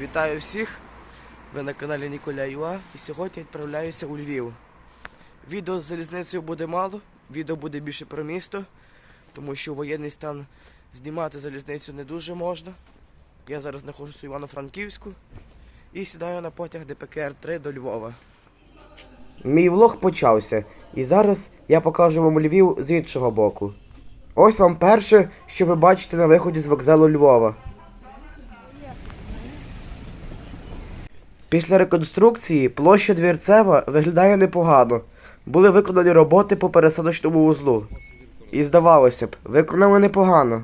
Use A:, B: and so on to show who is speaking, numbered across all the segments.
A: Вітаю всіх! Ви на каналі Ніколя Юа і сьогодні я відправляюся у Львів. Відео з залізницею буде мало, відео буде більше про місто, тому що воєнний стан знімати залізницю не дуже можна. Я зараз знаходжуся у Івано-Франківську і сідаю на потяг ДПКР-3 до Львова. Мій влог почався, і зараз я покажу вам Львів з іншого боку. Ось вам перше, що ви бачите на виході з вокзалу Львова. Після реконструкції площа Двірцева виглядає непогано. Були виконані роботи по пересадочному вузлу. І здавалося б, виконали непогано.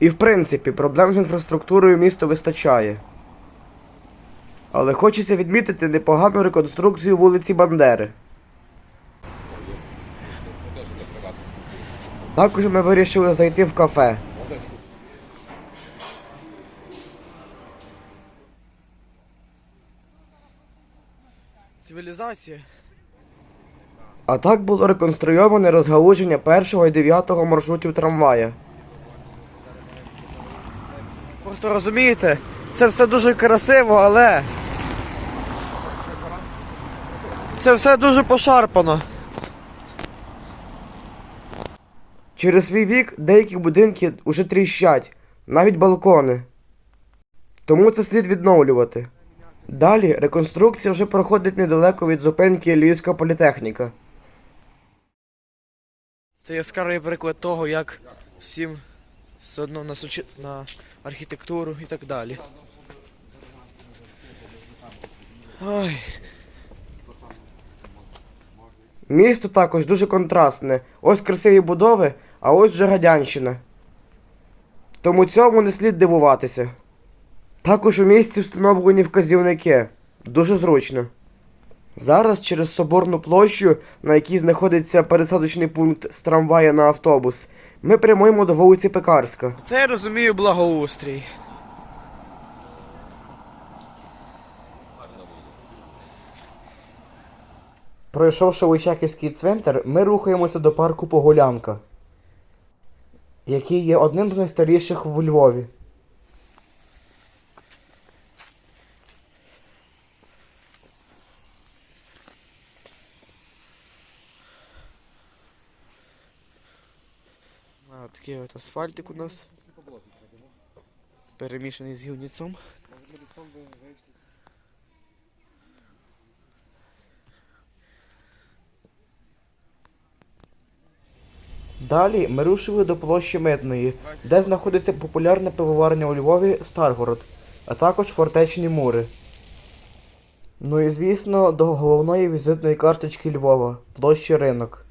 A: І в принципі, проблем з інфраструктурою місто вистачає. Але хочеться відмітити непогану реконструкцію вулиці Бандери. Також ми вирішили зайти в кафе. Цивілізація. А так було реконструйоване розгалуження першого і дев'ятого маршрутів трамвая. Просто розумієте, це все дуже красиво, але. Це все дуже пошарпано. Через свій вік деякі будинки уже тріщать, навіть балкони. Тому це слід відновлювати. Далі реконструкція вже проходить недалеко від зупинки Львівська політехніка. Це яскравий приклад того, як всім все одно на, сучи... на архітектуру і так далі. Ой. Місто також дуже контрастне. Ось красиві будови, а ось вже радянщина. Тому цьому не слід дивуватися. Також у місті встановлені вказівники. Дуже зручно. Зараз через соборну площу, на якій знаходиться пересадочний пункт з трамвая на автобус, ми прямуємо до вулиці Пекарська. Це я розумію благоустрій. Пройшовши Личаківський цвинтар, ми рухаємося до парку Погулянка, який є одним з найстаріших в Львові. Такий от асфальтик у нас. Перемішаний з гівніцом. Далі ми рушили до площі Митної, де знаходиться популярна пивоварня у Львові Старгород, а також фортечні мури. Ну і звісно, до головної візитної карточки Львова площі ринок.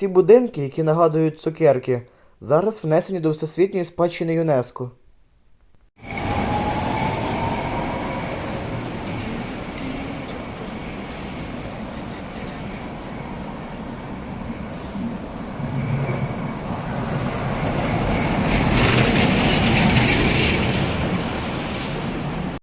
A: Ці будинки, які нагадують цукерки, зараз внесені до Всесвітньої спадщини ЮНЕСКО.